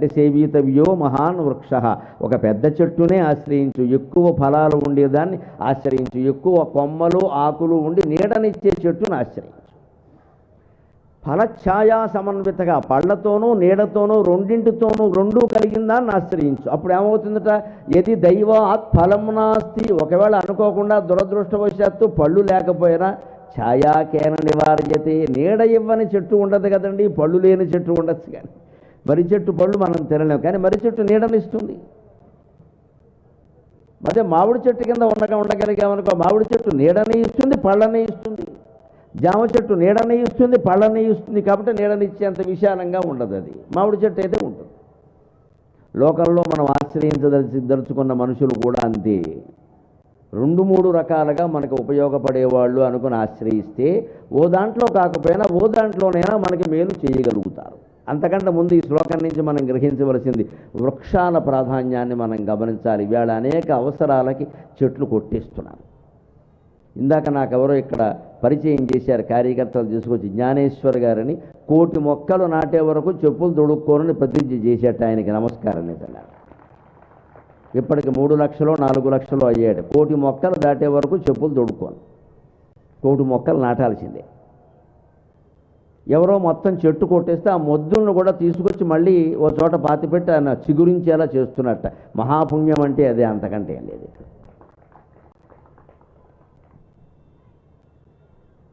అంటే సేవీతవ్యో మహాన్ వృక్ష. ఒక పెద్ద చెట్టునే ఆశ్రయించు ఎక్కువ ఫలాలు ఉండేదాన్ని ఆశ్రయించు ఎక్కువ కొమ్మలు ఆకులు ఉండి నీడనిచ్చే చెట్టును ఆశ్రయించు. ఫలఛాయా సమన్వితగా పళ్ళతోనూ నీడతోనూ రెండింటితోనూ రెండూ కలిగిందాన్ని ఆశ్రయించు. అప్పుడు ఏమవుతుందట? ఎది దైవాత్ ఫలం నాస్తి. ఒకవేళ అనుకోకుండా దురదృష్టవశాత్తు పళ్ళు లేకపోయినా ఛాయాకేన నివారయతే. నీడ ఇవ్వని చెట్టు ఉండదు కదండి పళ్ళు లేని చెట్టు ఉండొచ్చు కానీ. మర్రి చెట్టు పళ్ళు మనం తినలేము. కానీ మర్రి చెట్టు నీడనిస్తుంది. అదే మామిడి చెట్టు కింద ఉండగా ఉండగలిగామనుకో మామిడి చెట్టు నీడని ఇస్తుంది పళ్ళని ఇస్తుంది జామ చెట్టు నీడని ఇస్తుంది పళ్ళని ఇస్తుంది కాబట్టి నీడనిచ్చేంత విశాలంగా ఉండదు అది. మామిడి చెట్టు అయితే ఉంటుంది. లోకంలో మనం ఆశ్రయించదలిచి దలుచుకున్న మనుషులు కూడా అంతే. రెండు మూడు రకాలుగా మనకు ఉపయోగపడేవాళ్ళు అనుకుని ఆశ్రయిస్తే ఓ దాంట్లో కాకపోయినా ఓ దాంట్లోనైనా మనకి మేలు చేయగలుగుతారు. అంతకంటే ముందు ఈ శ్లోకం నుంచి మనం గ్రహించవలసింది వృక్షాల ప్రాధాన్యాన్ని మనం గమనించాలి. ఇవాళ అనేక అవసరాలకి చెట్లు కొట్టేస్తున్నారు. ఇందాక నాకెవరో ఇక్కడ పరిచయం చేశారు కార్యకర్తలు తీసుకొచ్చి జ్ఞానేశ్వర్ గారిని కోటి మొక్కలు నాటే వరకు చెప్పులు తొడుక్కోనని ప్రతిజ్ఞ చేసేట ఆయనకి నమస్కారం నిజంగా ఇప్పటికి మూడు లక్షలు నాలుగు లక్షలు అయ్యాడు. కోటి మొక్కలు దాటే వరకు చెప్పులు తొడుక్కోను. కోటి మొక్కలు నాటాల్సిందే. ఎవరో మొత్తం చెట్టు కొట్టేస్తే ఆ మొద్దులను కూడా తీసుకొచ్చి మళ్ళీ ఓ చోట పాతిపెట్టి ఆయన చిగురించేలా చేస్తున్నట్ట. మహాపుణ్యం అంటే అదే అంతకంటే ఏం లేదు ఇక్కడ.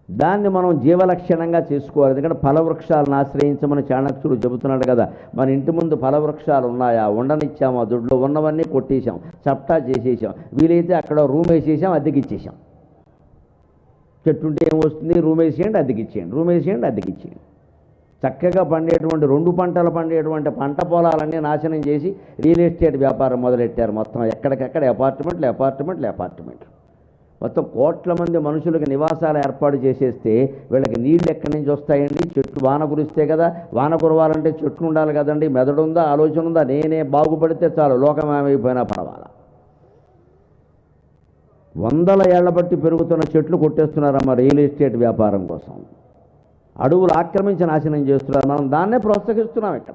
దాన్ని మనం జీవలక్షణంగా చేసుకోవాలి. ఎందుకంటే ఫలవృక్షాలను ఆశ్రయించమని చాణక్యుడు చెబుతున్నాడు కదా మన ఇంటి ముందు ఫలవృక్షాలు ఉన్నాయా? ఉండనిచ్చామా? ఆ దొడ్లో ఉన్నవన్నీ కొట్టేశాం చప్టా చేసేసాం వీలైతే అక్కడ రూమ్ వేసేసాం అద్దెకిచ్చేసాం చెట్టు ఉంటే ఏం వస్తుంది? రూమ్ వేసేయండి అద్దెకిచ్చేయండి రూమ్ వేసేయండి అద్దెకిచ్చేయండి చక్కగా పండేటువంటి రెండు పంటలు పండేటువంటి పంట పొలాలన్నీ నాశనం చేసి రియల్ ఎస్టేట్ వ్యాపారం మొదలెట్టారు. మొత్తం ఎక్కడికక్కడ అపార్ట్మెంట్లు అపార్ట్మెంట్లు అపార్ట్మెంట్లు. మొత్తం కోట్ల మంది మనుషులకు నివాసాలు ఏర్పాటు చేసేస్తే వీళ్ళకి నీళ్ళు ఎక్కడి నుంచి వస్తాయండి? చెట్లు వాన కురిస్తే కదా? వాన కురవాలంటే చెట్లు ఉండాలి కదండి. మెదడు ఉందా? ఆలోచన ఉందా? నేనే బాగుపడితే చాలు. లోకం ఏమైపోయినా పర్వాలా. వందల ఏళ్ళ బట్టి పెరుగుతున్న చెట్లు కొట్టేస్తున్నారమ్మ రియల్ ఎస్టేట్ వ్యాపారం కోసం. అడవులు ఆక్రమించి నాశనం చేస్తున్నారు. మనం దాన్నే ప్రోత్సహిస్తున్నాం ఇక్కడ.